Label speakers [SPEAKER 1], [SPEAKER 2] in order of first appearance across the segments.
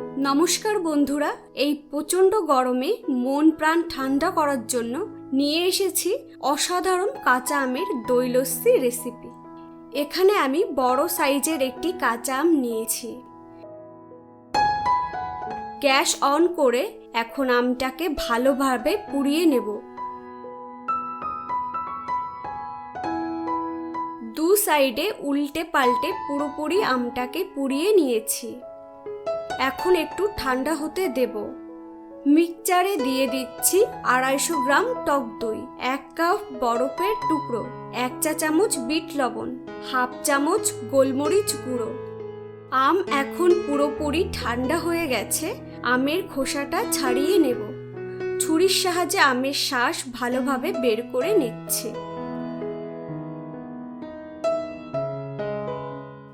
[SPEAKER 1] নমস্কার বন্ধুরা, এই প্রচণ্ড গরমে মন প্রাণ ঠান্ডা করার জন্য নিয়ে এসেছি অসাধারণ কাঁচা আমের দই লস্যি রেসিপি এখানে আমি বড় সাইজের একটি কাঁচা আম নিয়েছি। গ্যাস অন করে এখন আমটাকে ভালোভাবে পুড়িয়ে নেব। দু সাইডে উল্টে পাল্টে পুরোপুরি আমটাকে পুড়িয়ে নিয়েছি। এখন একটু ঠান্ডা হতে দেব। মিক্সচারে দিয়ে দিচ্ছি আড়াইশো গ্রাম টক দই, এক কাপ বরফের টুকরো, এক চা চামচ বিট লবণ, হাফ চামচ গোলমরিচ গুঁড়ো। আম এখন পুরোপুরি ঠান্ডা হয়ে গেছে, আমের খোসাটা ছাড়িয়ে নেব। ছুরির সাহায্যে আমের শ্বাস ভালোভাবে বের করে নিচ্ছে।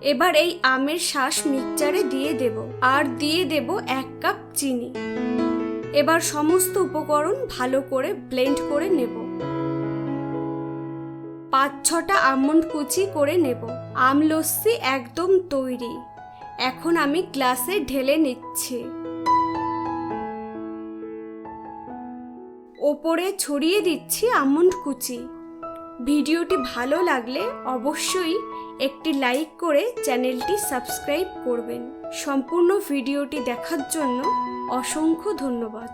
[SPEAKER 1] এবার এই আমের শ্বাস মিক্সচারে দিয়ে দেব আর দিয়ে দেব এক কাপ চিনি। এবার সমস্ত উপকরণ ভালো করে ব্লেন্ড করে নেব। পাঁচ ছটা আমন্ড কুচি করে নেব। আম লস্যি একদম তৈরি। এখন আমি গ্লাসে ঢেলে নিচ্ছি। ওপরে ছড়িয়ে দিচ্ছি আমন্ড কুচি। ভিডিওটি ভালো লাগলে অবশ্যই একটি লাইক করে চ্যানেলটি সাবস্ক্রাইব করবেন। সম্পূর্ণ ভিডিওটি দেখার জন্য অসংখ্য ধন্যবাদ।